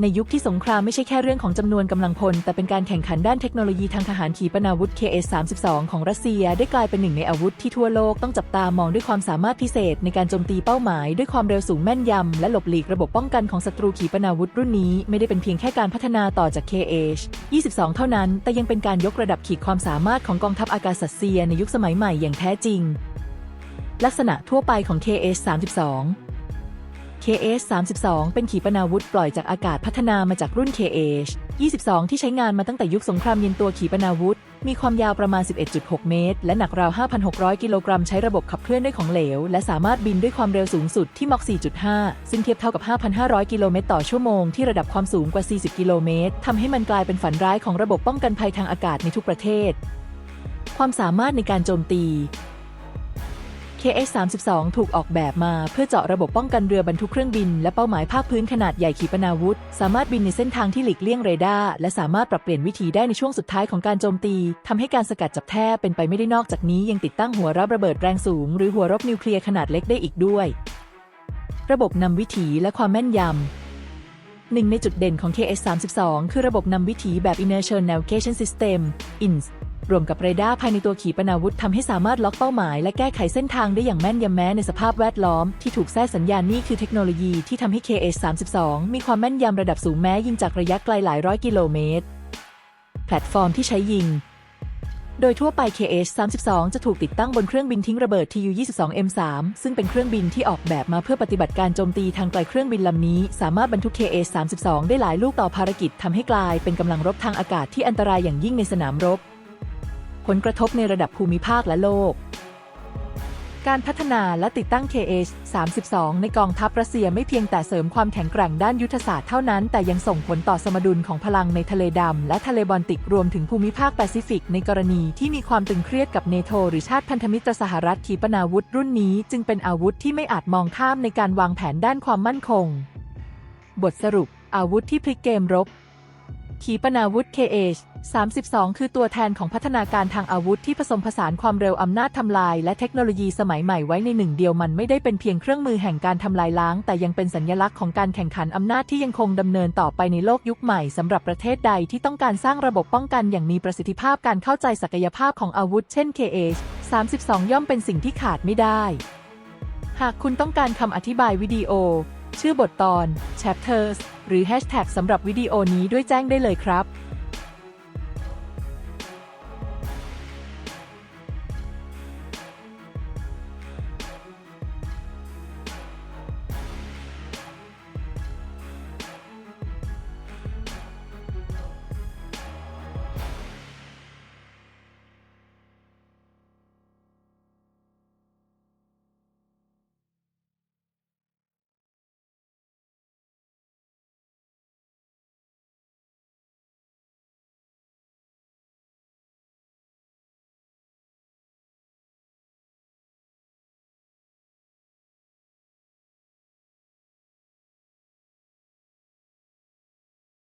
ในยุคที่สงครามไม่ใช่แค่เรื่องของจำนวนกำลังพล แต่เป็นการแข่งขันด้านเทคโนโลยีทางทหารขีปนาวุธ KS-32 ของรัสเซีย ได้กลายเป็นหนึ่งในอาวุธที่ทั่วโลกต้องจับตามองด้วยความสามารถพิเศษ ในการโจมตีเป้าหมาย ด้วยความเร็วสูงแม่นยำและหลบหลีกระบบป้องกันของศัตรูขีปนาวุธรุ่นนี้ไม่ได้เป็นเพียงแค่การพัฒนาต่อจาก KH-22 เท่านั้น แต่ยังเป็นการยกระดับขีดความสามารถของกองทัพอากาศรัสเซียในยุคสมัยใหม่อย่างแท้จริง ลักษณะทั่วไปของ KH-32 KH-32 เป็นขีปนาวุธปล่อยจากอากาศพัฒนามาจากรุ่น KH-22 ที่ใช้งานมาตั้งแต่ยุคสงครามเย็นตัวขีปนาวุธ มีความยาวประมาณ 11.6 เมตร และหนักราว 5,600 กิโลกรัมใช้ระบบขับเคลื่อนด้วยของเหลว และสามารถบินด้วยความเร็วสูงสุดที่มอก 4.5 ซึ่งเทียบเท่ากับ 5,500 กิโลเมตรต่อชั่วโมงที่ระดับความสูงกว่า 40 กิโลเมตรทำให้มันกลายเป็นฝันร้ายของระบบป้องกันภัยทางอากาศในทุกประเทศ ความสามารถในการโจมตี KS-32 ถูกออกแบบมาเพื่อเจาะระบบป้องกันเรือบรรทุกเครื่องบิน และเป้าหมายภาคพื้นขนาดใหญ่ขีปนาวุธ สามารถบินในเส้นทางที่หลีกเลี่ยงเรดาร์และสามารถปรับเปลี่ยนวิธีได้ในช่วงสุดท้ายของการโจมตีทำให้การสกัดจับแทบเป็นไปไม่ได้นอกจากนี้ยังติดตั้งหัวรับระเบิดแรงสูง หรือหัวรบนิวเคลียร์ขนาดเล็กได้อีกด้วย ระบบนำวิถีและความแม่นยำหนึ่งในจุดเด่นของ KS-32 คือระบบนำวิถีแบบ Inertial Navigation System INS รวมกับเรดาร์ภายในตัวขีปนาวุธทำให้สามารถล็อกเป้าหมายและแก้ไขเส้นทางได้อย่างแม่นยำแม้ในสภาพแวดล้อมที่ถูกแทรกสัญญาณนี่คือเทคโนโลยีที่ทำให้ KS-32 มีความแม่นยำระดับสูงแม้ยิงจากระยะไกลหลายร้อยกิโลเมตร แพลตฟอร์มที่ใช้ยิง โดยทั่วไป KH-32 จะถูกติดตั้งบนเครื่องบินทิ้งระเบิด TU-22M3 ซึ่งเป็นเครื่องบินที่ออกแบบมาเพื่อปฏิบัติการโจมตีทางไกลเครื่องบินลำนี้ สามารถบรรทุก KH-32 ได้หลายลูกต่อภารกิจทำให้กลายเป็นกำลังรบทางอากาศที่อันตรายอย่างยิ่งในสนามรบ ผลกระทบในระดับภูมิภาคและโลก การพัฒนาและติดตั้ง KH-32 ในกองทัพรัสเซียไม่เพียงแต่เสริมความแข็งแกร่งด้านยุทธศาสตร์เท่านั้น แต่ยังส่งผลต่อสมดุลของพลังในทะเลดำและทะเลบอลติกรวมถึงภูมิภาคแปซิฟิก ในกรณีที่มีความตึงเครียดกับเนโตหรือชาติพันธมิตรสหรัฐขีปนาวุธรุ่นนี้จึงเป็นอาวุธที่ไม่อาจมองข้ามในการวางแผนด้านความมั่นคง บทสรุป อาวุธที่พลิกเกมรบขีปนาวุธ KH 32 คือตัวแทนของพัฒนาการทางอาวุธที่ผสมผสานความเร็วอำนาจทำลาย และเทคโนโลยีสมัยใหม่ไว้ในหนึ่งเดียวมันไม่ได้เป็นเพียงเครื่องมือแห่งการทำลายล้าง แต่ยังเป็นสัญลักษณ์ของการแข่งขันอำนาจที่ยังคงดำเนินต่อไปในโลกยุคใหม่สำหรับประเทศใดที่ต้องการสร้างระบบป้องกันอย่างมีประสิทธิภาพการเข้าใจศักยภาพของอาวุธ เช่น KH 32 ย่อมเป็นสิ่งที่ขาดไม่ได้ หากคุณต้องการคำอธิบายวิดีโอ ชื่อบทตอน chapters หรือ hashtag สำหรับวิดีโอนี้ด้วยแจ้งได้เลยครับ